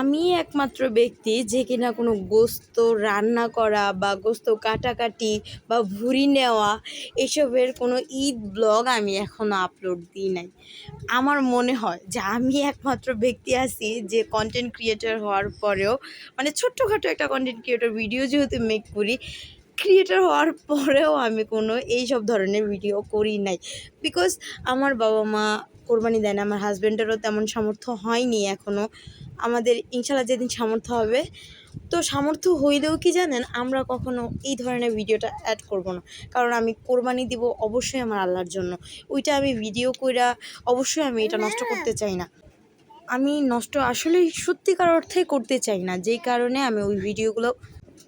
আমি একমাত্র ব্যক্তি যে কিনা কোনো গোস্ত রান্না করা বা গোস্ত কাটাকাটি বা ভুঁড়ি নেওয়া এসবের কোনো ঈদ ব্লগ আমি এখনও আপলোড দিই নাই। আমার মনে হয় যে আমি একমাত্র ব্যক্তি আছি যে কন্টেন্ট ক্রিয়েটর হওয়ার পরেও মানে ছোট্টখাটো একটা কন্টেন্ট ক্রিয়েটর ভিডিও যেহেতু মেক করি ক্রিয়েটার হওয়ার পরেও আমি কোনো এই সব ধরনের ভিডিও করি নাই। বিকজ আমার বাবা মা কোরবানি দেয় না, আমার হাজব্যান্ডেরও তেমন সামর্থ্য হয়নি এখনও আমাদের ইনশাল্লাহ যেদিন সামর্থ্য হবে। তো সামর্থ্য হইলেও কি জানেন, আমরা কখনো এই ধরনের ভিডিওটা অ্যাড করব না। কারণ আমি কোরবানি দিব অবশ্যই আমার আল্লাহর জন্য। ওইটা আমি ভিডিও কইরা অবশ্যই আমি এটা নষ্ট করতে চাই না। আমি নষ্ট আসলে সত্যিকার অর্থে করতে চাই না। যেই কারণে আমি ওই ভিডিওগুলো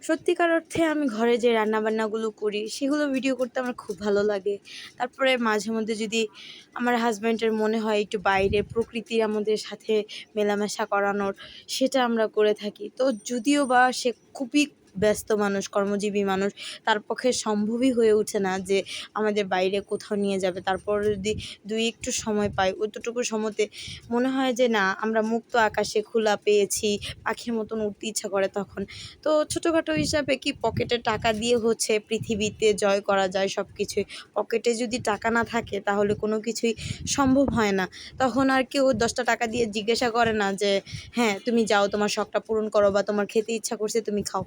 সত্যিকার অর্থে আমি ঘরে যে রান্নাবান্নাগুলো করি, সেগুলো ভিডিও করতে আমার খুব ভালো লাগে। তারপরে মাঝে মধ্যে যদি আমার হাজব্যান্ডের মনে হয় একটু বাইরে প্রকৃতির আমাদের সাথে মেলামেশা করানোর, সেটা আমরা করে থাকি। তো যদিও বা সে খুবই ব্যস্ত মানুষ, কর্মজীবী মানুষ, তার পক্ষে সম্ভবই হয়ে ওঠে না যে আমাদের বাইরে কোথাও নিয়ে যাবে। তারপর যদি দুই একটু সময় পাই অতটুকু সময়তে মনে হয় যে না, আমরা মুক্ত আকাশে খোলা পেয়েছি, পাখির মতন উঠতে ইচ্ছা করে তখন। তো ছোটোখাটো হিসাবে কি পকেটে টাকা দিয়ে হচ্ছে পৃথিবীতে জয় করা যায় সব কিছুই পকেটে যদি টাকা না থাকে, তাহলে কোনো কিছুই সম্ভব হয় না। তখন আর কেউ দশটা টাকা দিয়ে জিজ্ঞাসা করে না যে হ্যাঁ তুমি যাও, তোমার শখটা পূরণ করো বা তোমার খেতে ইচ্ছা করছে, তুমি খাও।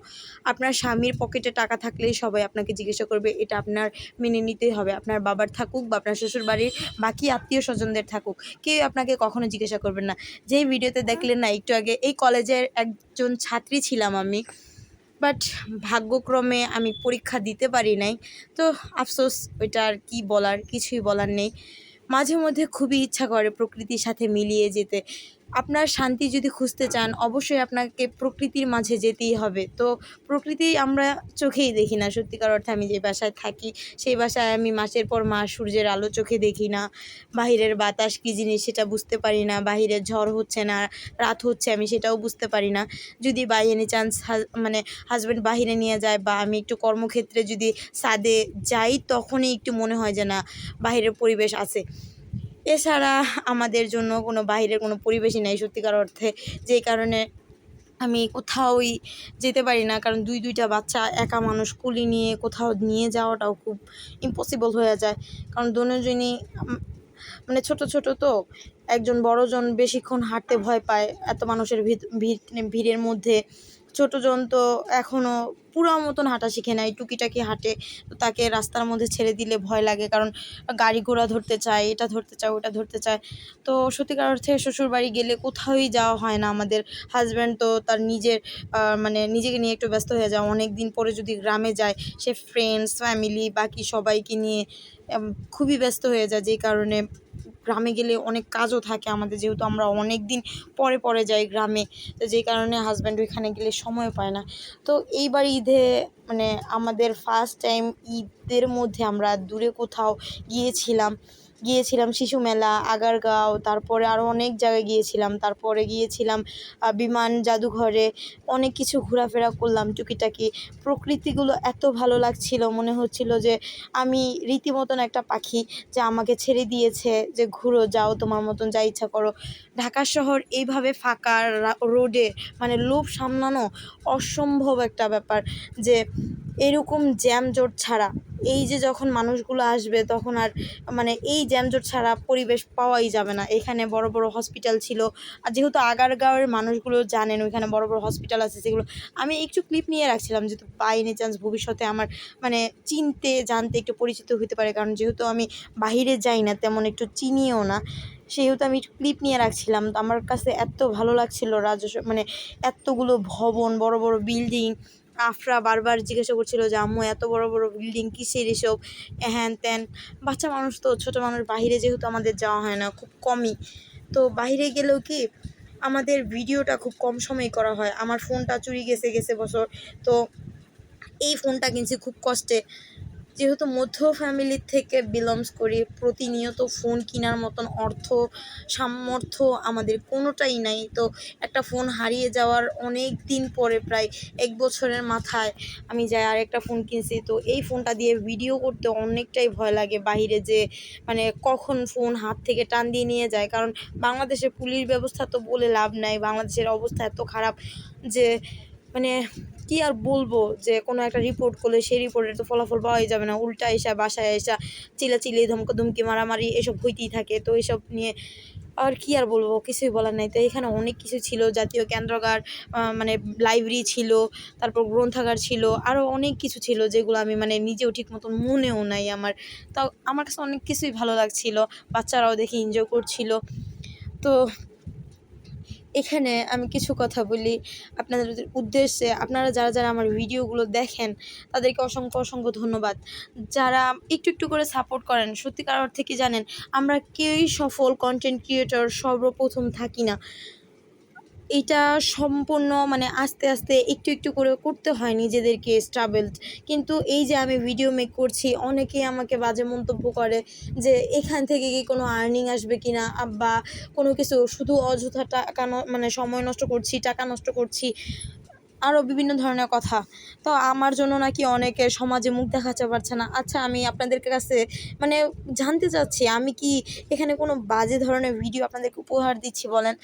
আপনার স্বামীর পকেটে টাকা থাকলেই সবাই আপনাকে জিজ্ঞাসা করবে, এটা আপনার মেনে নিতেই হবে, আপনার বাবার থাকুক বা আপনার শ্বশুর বাড়ির বাকি আত্মীয় স্বজনদের থাকুক। কেউ আপনাকে কখনো জিজ্ঞাসা করবেন না। যেই ভিডিওতে দেখলেন না, একটু আগে এই কলেজের একজন ছাত্রী ছিলাম আমি বাট ভাগ্যক্রমে আমি পরীক্ষা দিতে পারি নাই। তো আফসোস, ওইটা আর কী বলার, কিছুই বলার নেই। মাঝে মধ্যে খুবই ইচ্ছা করে প্রকৃতির সাথে মিলিয়ে যেতে। আপনার শান্তি যদি খুঁজতে চান, অবশ্যই আপনাকে প্রকৃতির মাঝে যেতেই হবে। তো প্রকৃতি আমরা চোখেই দেখি না। সত্যিকার অর্থে আমি যে বাসায় থাকি, সেই বাসায় আমি মাসের পর মাস সূর্যের আলো চোখে দেখি না। বাহিরের বাতাস কী জিনিস সেটা বুঝতে পারি না। বাহিরের ঝড় হচ্ছে না, রাত হচ্ছে, আমি সেটাও বুঝতে পারি না। যদি বাই এনি চান্স মানে হাজব্যান্ড বাহিরে নিয়ে যায় বা আমি একটু কর্মক্ষেত্রে যদি সাদে যাই, তখনই একটু মনে হয় যে না, বাহিরের পরিবেশ আছে। এছাড়া আমাদের জন্য কোনো বাইরের কোনো পরিবেশই নেই সত্যিকার অর্থে। যেই কারণে আমি কোথাওই যেতে পারি না, কারণ দুই দুইটা বাচ্চা, একা মানুষ, কুলি নিয়ে কোথাও নিয়ে যাওয়াটাও খুব ইম্পসিবল হয়ে যায়। কারণ দুজনই মানে ছোট ছোট তো, একজন বড়জন বেশিক্ষণ হাঁটতে ভয় পায়, এত মানুষের ভিড় ভিড়ের মধ্যে। ছোটোজন তো এখনও পুরো মতন হাঁটা শিখে নেয় টুকিটাকি হাঁটে, তো তাকে রাস্তার মধ্যে ছেড়ে দিলে ভয় লাগে, কারণ গাড়ি ঘোড়া ধরতে চায়, এটা ধরতে চায়, ওটা ধরতে চায়। তো সত্যিকার অর্থে শ্বশুর বাড়ি গেলে কোথাওই যাওয়া হয় না আমাদের। হাজব্যান্ড তো তার নিজের মানে নিজেকে নিয়ে একটু ব্যস্ত হয়ে যায়। অনেক দিন পরে যদি গ্রামে যায়, সে ফ্রেন্ডস ফ্যামিলি বাকি সবাইকে নিয়ে খুবই ব্যস্ত হয়ে যায়, যেই কারণে গ্রামে গেলে অনেক কাজও থাকে আমাদের, যেহেতু আমরা অনেক দিন পরে পরে যাই গ্রামে, তো যেই কারণে হাজব্যান্ড ওইখানে গেলে সময় পায় না। তো এইবার ঈদে মানে আমাদের ফার্স্ট টাইম ঈদের মধ্যে আমরা দূরে কোথাও গিয়েছিলাম গিয়েছিলাম শিশু মেলা, আগারগাঁও, তারপরে আরও অনেক জায়গায় গিয়েছিলাম। তারপরে গিয়েছিলাম বিমান জাদুঘরে, অনেক কিছু ঘোরাফেরা করলাম টুকিটাকি। প্রকৃতিগুলো এত ভালো লাগছিল, মনে হচ্ছিল যে আমি রীতিমতন একটা পাখি যে আমাকে ছেড়ে দিয়েছে, যে ঘুরো, যাও, তোমার মতন যা ইচ্ছা করো। ঢাকা শহর এইভাবে ফাঁকা রোডে মানে লোভ সামলানো অসম্ভব একটা ব্যাপার যে এরকম জ্যামজট ছাড়া। এই যে যখন মানুষগুলো আসবে, তখন আর মানে এই জ্যামজট ছাড়া পরিবেশ পাওয়াই যাবে না। এখানে বড় বড় হসপিটাল ছিল। আর যেহেতু আগারগাঁওয়ের মানুষগুলো জানেন, ওইখানে বড় বড় হসপিটাল আছে সেগুলো। আমি একটু ক্লিপ নিয়ে রাখছিলাম যেহেতু বাই চান্স ভবিষ্যতে আমার মানে চিনতে, জানতে একটু পরিচিত হতে পারে। কারণ যেহেতু আমি বাহিরে যাই না, তেমন একটু চিনিও না। সেহেতু আমি একটু ক্লিপ নিয়ে রাখছিলাম। আমার কাছে এত ভালো লাগছিল রাজস্ব মানে এতগুলো ভবন, বড় বড় বিল্ডিং আফরা বারবার জিজ্ঞাসা করছিল যে, আম্মু, এত বড় বড় বিল্ডিং কিসের এসব? হ্যান ত্যান। বাচ্চা মানুষ তো, ছোটো মানুষ বাহিরে যেহেতু আমাদের যাওয়া হয় না, খুব কমই। তো বাহিরে গেলেও কি, আমাদের ভিডিওটা খুব কম সময়ে করা হয়। আমার ফোনটা চুরি গেছে গেছে বছর। তো এই ফোনটা কিনছি খুব কষ্টে। যেহেতু মধ্য ফ্যামিলির থেকে বিলংস করি, প্রতিনিয়ত ফোন কেনার মতন অর্থ, সামর্থ্য আমাদের কোনোটাই নাই। তো একটা ফোন হারিয়ে যাওয়ার অনেক দিন পরে প্রায় এক বছরের মাথায় আমি যাই আর একটা ফোন কিনছি। তো এই ফোনটা দিয়ে ভিডিও করতে অনেকটাই ভয় লাগে বাইরে যে মানে কখন ফোন হাত থেকে টান দিয়ে নিয়ে যায়। কারণ বাংলাদেশের পুলিশ ব্যবস্থা তো বলে লাভ নাই, বাংলাদেশের অবস্থা এত খারাপ যে মানে কি আর বলব যে কোনো একটা রিপোর্ট করলে সেই রিপোর্টের তো ফলাফল পাওয়াই যাবে না। উল্টা এসা বাসায় এসা চিলাচিলি ধমকা ধমকি মারামারি এসব হইতেই থাকে। তো এসব নিয়ে আর কি আর বলব? কিছুই বলার নাই। তো এখানে অনেক কিছু ছিল। জাতীয় কেন্দ্রগার মানে লাইব্রেরি ছিল, তারপর গ্রন্থাগার ছিল আরও অনেক কিছু ছিল যেগুলো আমি মানে নিজেও ঠিক মতন মনেও নাই আমার। তাও আমার কাছে অনেক কিছুই ভালো লাগছিল। বাচ্চারাও দেখে এনজয় করছিল। তো এখানে আমি কিছু কথা বলি আপনাদের উদ্দেশ্যে। আপনারা যারা যারা আমার ভিডিওগুলো দেখেন, তাদেরকে অসংখ্য অসংখ্য ধন্যবাদ। যারা একটু একটু করে সাপোর্ট করেন, সত্যিকার অর্থে কি জানেন? আমরা কেউই সফল কন্টেন্ট ক্রিয়েটর সর্বপ্রথম থাকি না। এটা সম্পূর্ণ মানে আস্তে আস্তে একটু একটু করে করতে হয় নিজেদেরকে স্ট্রাগলড কিন্তু এই যে আমি ভিডিও মেক করছি, অনেকেই আমাকে বাজে মন্তব্য করে যে এখান থেকে কি কোনো আর্নিং আসবে কি না বা কোনো কিছু শুধু অযথা টাকা মানে সময় নষ্ট করছি, টাকা নষ্ট করছি আরও বিভিন্ন ধরনের কথা। তো আমার জন্য নাকি অনেকে সমাজে মুখ দেখাতে পারছে না। আচ্ছা আমি আপনাদের কাছে মানে জানতে চাচ্ছি, আমি কি এখানে কোনো বাজে ধরনের ভিডিও আপনাদেরকে উপহার দিচ্ছি বলেন?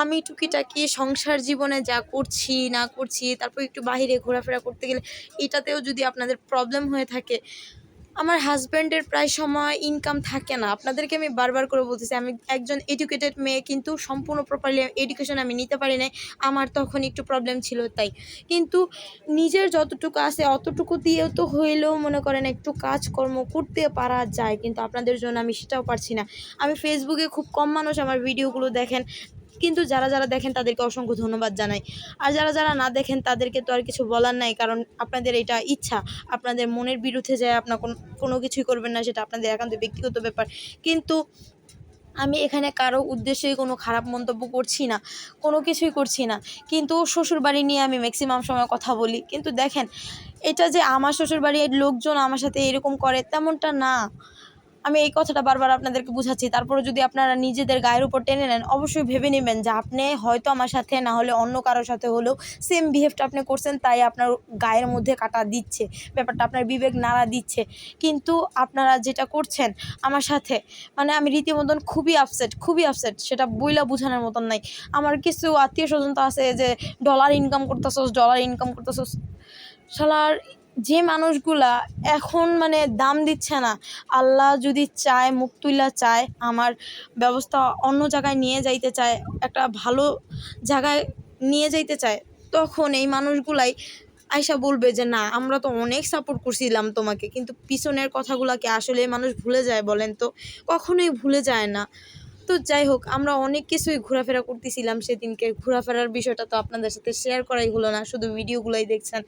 আমি টুকিটাকি সংসার জীবনে যা করছি, না করছি, তারপর একটু বাইরে ঘোরাফেরা করতে গেলে এটাতেও যদি আপনাদের প্রবলেম হয়ে থাকে, আমার হাজব্যান্ডের প্রায় সময় ইনকাম থাকে না। আপনাদেরকে আমি বারবার করে বলতেছি, আমি একজন এডুকেটেড মেয়ে কিন্তু সম্পূর্ণ প্রপারলি এডুকেশন আমি নিতে পারি নাই, আমার তখন একটু প্রবলেম ছিল তাই। কিন্তু নিজের যতটুকু আছে, অতটুকু দিয়েও তো হইলেও মনে করেন একটু কাজকর্ম করতে পারা যায়, কিন্তু আপনাদের জন্য আমি সেটাও পারছি না। আমি ফেসবুকে খুব কম মানুষ আমার ভিডিওগুলো দেখেন কিন্তু যারা যারা দেখেন তাদেরকে অসংখ্য ধন্যবাদ জানাই। আর যারা যারা না দেখেন তাদেরকে তো আর কিছু বলার নাই, কারণ আপনাদের এটা ইচ্ছা। আপনাদের মনের বিরুদ্ধে যায় আপনার কোন- কিছুই করবেন না, সেটা আপনাদের একান্ত ব্যক্তিগত ব্যাপার। কিন্তু আমি এখানে কারও উদ্দেশ্যে কোনো খারাপ মন্তব্য করছি না, কোনো কিছুই করছি না। কিন্তু শ্বশুর বাড়ি নিয়ে আমি ম্যাক্সিমাম সময় কথা বলি। কিন্তু দেখেন, এটা যে আমার শ্বশুর বাড়ির লোকজন আমার সাথে এরকম করে, তেমনটা না। আমি এই কথাটা বারবার আপনাদেরকে বুঝাচ্ছি। তারপরে যদি আপনারা নিজেদের গায়ের উপর টেনে নেন, অবশ্যই ভেবে নেবেন যে আপনি হয়তো আমার সাথে, না হলে অন্য কারোর সাথে হলেও সেম বিহেভটা আপনি করছেন, তাই আপনার গায়ের মধ্যে কাটা দিচ্ছে, ব্যাপারটা আপনার বিবেক নাড়া দিচ্ছে। কিন্তু আপনারা যেটা করছেন আমার সাথে মানে আমি রীতিমতন খুবই আপসেট খুবই আপসেট সেটা বইলা বোঝানোর মতন নাই। আমার কিছু আত্মীয় স্বজন তো আছে যে ডলার ইনকাম করতেছস ডলার ইনকাম করতেছস, শালার যে মানুষগুলা এখন মানে দাম দিচ্ছে না, আল্লাহ যদি চায়, মুখ তুইলা চায়, আমার ব্যবস্থা অন্য জায়গায় নিয়ে যাইতে চায়, একটা ভালো জায়গায় নিয়ে যাইতে চায়, তখন এই মানুষগুলাই আয়সা বলবে যে, না, আমরা তো অনেক সাপোর্ট করছিলাম তোমাকে, কিন্তু পিছনের কথাগুলোকে আসলে মানুষ ভুলে যায় বলেন তো? কখনোই ভুলে যায় না। তো যাই হোক, আমরা অনেক কিছুই ঘোরাফেরা করতেছিলাম সেদিনকে। ঘোরাফেরার বিষয়টা তো আপনাদের সাথে শেয়ার করাই হলো না, শুধু ভিডিওগুলোই দেখছেন।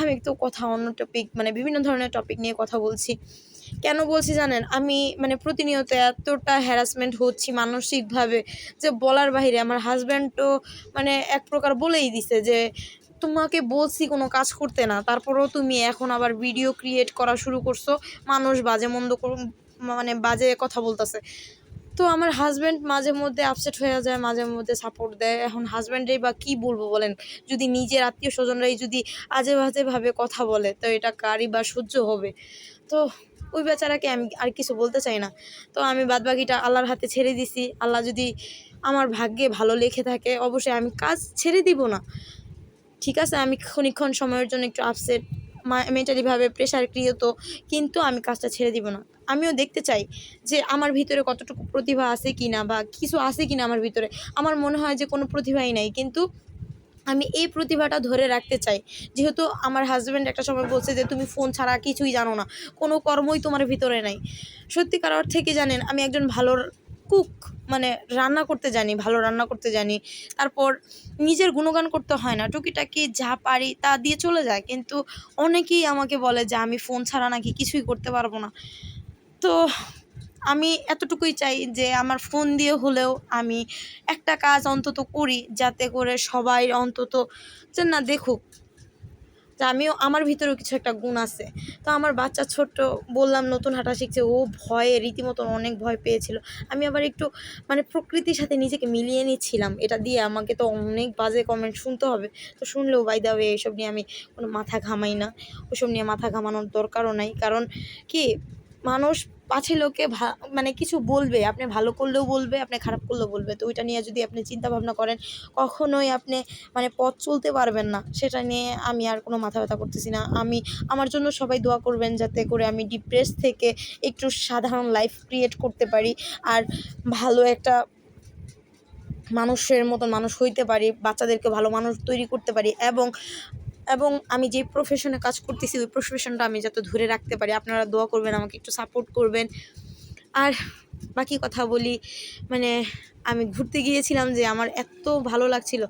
আমি তো কথা অন্য টপিক মানে বিভিন্ন ধরনের টপিক নিয়ে কথা বলছি। কেন বলছি জানেন? আমি মানে প্রতিনিয়ত এতটা হ্যারাসমেন্ট হচ্ছি মানসিকভাবে যে বলার বাইরে আমার হাজব্যান্ডও মানে এক প্রকার বলেই দিছে যে, তোমাকে বলছি কোনো কাজ করতে না, তারপরেও তুমি এখন আবার ভিডিও ক্রিয়েট করা শুরু করছ, মানুষ বাজে মন্দ মানে বাজে কথা বলতেছে। তো আমার হাজব্যান্ড মাঝে মধ্যে আপসেট হয়ে যায়, মাঝে মধ্যে সাপোর্ট দেয়। এখন হাজব্যান্ডেই বা কী বলব বলেন? যদি নিজের আত্মীয় স্বজনরাই যদি আজে বাজেভাবে কথা বলে, তো এটা কারই বা সহ্য হবে। তো ওই বেচারাকে আমি আর কিছু বলতে চাই না। তো আমি বাদবাকিটা আল্লাহর হাতে ছেড়ে দিছি। আল্লাহ যদি আমার ভাগ্যে ভালো লেখে থাকে, অবশ্যই আমি কাজ ছেড়ে দিব না। ঠিক আছে? আমি ক্ষণিক্ষণ সময়ের জন্য একটু আপসেট মেন্টালিভাবে প্রেশার ক্রিয়ত কিন্তু আমি কাজটা ছেড়ে দিব না। আমিও দেখতে চাই যে আমার ভিতরে কতটুকু প্রতিভা আছে কি না বা কিছু আছে কি না আমার ভিতরে। আমার মনে হয় যে কোনো প্রতিভাই নাই, কিন্তু আমি এই প্রতিভাটা ধরে রাখতে চাই। যেহেতু আমার হাজব্যান্ড একটা সময় বলছে যে, তুমি ফোন ছাড়া কিছুই জানো না। কোনো কর্মই তোমার ভিতরে নাই। সত্যিকার অর্থে কি জানেন, আমি একজন ভালো কুক মানে রান্না করতে জানি, ভালো রান্না করতে জানি। তারপর নিজের গুণগান করতে হয় না, টুকিটাকি যা পারি তা দিয়ে চলে যায়। কিন্তু অনেকেই আমাকে বলে যে, আমি ফোন ছাড়া নাকি কিছুই করতে পারব না। তো আমি এতটুকুই চাই যে, আমার ফোন দিয়ে হলেও আমি একটা কাজ অন্তত করি, যাতে করে সবাই অন্তত যে, না, দেখুক যে আমিও, আমার ভিতরেও কিছু একটা গুণ আছে। তো আমার বাচ্চা ছোট্ট, বললাম নতুন হাঁটা শিখছে, ও ভয়ে রীতিমতো অনেক ভয় পেয়েছিল। আমি আবার একটু মানে প্রকৃতির সাথে নিজেকে মিলিয়ে নিচ্ছিলাম। এটা দিয়ে আমাকে তো অনেক বাজে কমেন্ট শুনতে হবে। তো শুনলেও, বাই দা ওয়ে, এসব নিয়ে আমি কোনো মাথা ঘামাই না। ওসব নিয়ে মাথা ঘামানোর দরকারও নাই। কারণ কি মানুষ পাছে লোকে মানে কিছু বলবে, আপনি ভালো করলেও বলবে, আপনি খারাপ করলেও বলবে। তো ওইটা নিয়ে যদি আপনি চিন্তা ভাবনা করেন, কখনোই আপনি মানে পথ চলতে পারবেন না। সেটা নিয়ে আমি আর কোনো মাথা ব্যথা করতেছি না। আমি, আমার জন্য সবাই দোয়া করবেন যাতে করে আমি ডিপ্রেস থেকে একটু সাধারণ লাইফ ক্রিয়েট করতে পারি আর ভালো একটা মানুষের মতন মানুষ হইতে পারি, বাচ্চাদেরকে ভালো মানুষ তৈরি করতে পারি এবং এবং আমি যে প্রফেশনে কাজ করতেছি, ওই প্রফেশনটা আমি যাতে ধরে রাখতে পারি। আপনারা দোয়া করবেন, আমাকে একটু সাপোর্ট করবেন। আর বাকি কথা বলি মানে আমি ঘুরতে গিয়েছিলাম যে আমার এত ভালো লাগছিল।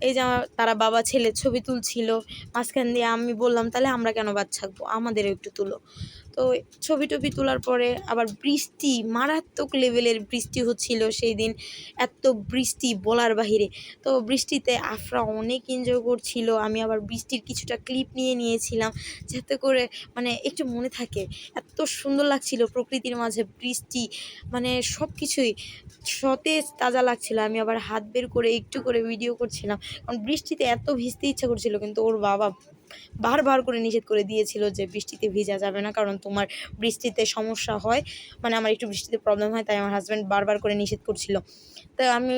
এই যে আমার তারা বাবা ছেলে ছবি তুলছিল, মাঝখান দিয়ে আমি বললাম, তাহলে আমরা কেন বাদ থাকব? আমাদেরও একটু তুলো। তো ছবি টবি তোলার পরে আবার বৃষ্টি, মারাত্মক লেভেলের বৃষ্টি হচ্ছিল সেই দিন। এত বৃষ্টি বলার বাহিরে। তো বৃষ্টিতে আফরা অনেক এনজয় করছিল। আমি আবার বৃষ্টির কিছুটা ক্লিপ নিয়ে নিয়েছিলাম যাতে করে মানে একটু মনে থাকে। এত সুন্দর লাগছিল প্রকৃতির মাঝে বৃষ্টি মানে সব কিছুই সতেজ তাজা লাগছিল। আমি আবার হাত বের করে একটু করে ভিডিও করছিলাম। কারণ বৃষ্টিতে এত ভিজতে ইচ্ছা করছিল, কিন্তু ওর বাবা বারবার করে নিষেধ করে দিয়েছিল যে বৃষ্টিতে ভিজা যাবে না, কারণ তোমার বৃষ্টিতে সমস্যা হয়। মানে আমার একটু বৃষ্টিতে প্রবলেম হয়, তাই আমার হাজব্যান্ড বারবার করে নিষেধ করছিল। তো আমি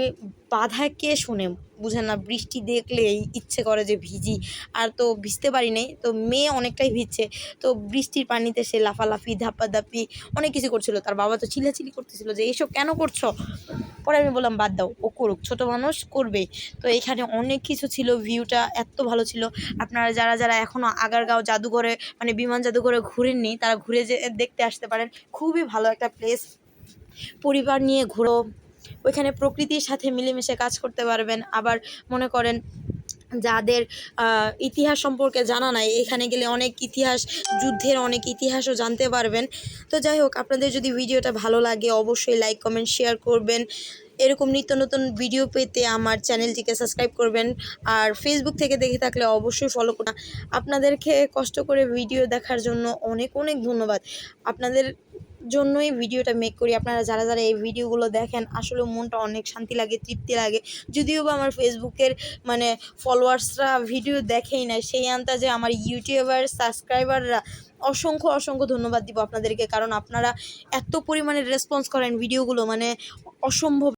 বাধা কে শোনে? বুঝেন না, বৃষ্টি দেখলেই ইচ্ছে করে যে ভিজি। আর তো ভিজতে পারি নাই, তো মেয়ে অনেকটাই ভিজছে। তো বৃষ্টির পানিতে সে লাফালাফি, ধাপ্পাধাপ্পি অনেক কিছু করছিল। তার বাবা তো চিল্লাচিল্লি করতেছিল যে এইসব কেন করছ? পরে আমি বললাম, বাদ দাও, ও করুক, ছোটো মানুষ করবে। তো এখানে অনেক কিছু ছিল ভিউটা এত ভালো ছিল। আপনারা যারা যারা এখনও আগারগাঁও জাদুঘরে মানে বিমান জাদুঘরে ঘুরেননি, তারা ঘুরে যে, দেখতে আসতে পারেন। খুবই ভালো একটা প্লেস পরিবার নিয়ে ঘুরো ওইখানে প্রকৃতির সাথে মিলেমিশে কাজ করতে পারবেন। আবার মনে করেন যাদের ইতিহাস সম্পর্কে জানা নাই, এখানে গেলে অনেক ইতিহাস, যুদ্ধের অনেক ইতিহাসও জানতে পারবেন। তো যাই হোক, আপনাদের যদি ভিডিওটা ভালো লাগে, অবশ্যই লাইক কমেন্ট শেয়ার করবেন। এরকম নিত্য নতুন ভিডিও পেতে আমার চ্যানেলটিকে সাবস্ক্রাইব করবেন। আর ফেসবুক থেকে দেখে থাকলে অবশ্যই ফলো করুন। আপনাদেরকে কষ্ট করে ভিডিও দেখার জন্য অনেক অনেক ধন্যবাদ। আপনাদের জন্যই ভিডিওটা মেক করি। আপনারা যারা যারা এই ভিডিওগুলো দেখেন, আসলে মনটা অনেক শান্তি লাগে, তৃপ্তি লাগে। যদিও বা আমার ফেসবুকের মানে ফলোয়ার্সরা ভিডিও দেখেই না সেই আন্দাজে আমার ইউটিউবার সাবস্ক্রাইবাররা অসংখ্য অসংখ্য ধন্যবাদ দিব আপনাদেরকে। কারণ আপনারা এত পরিমাণে রেসপন্স করেন ভিডিওগুলো মানে অসম্ভব।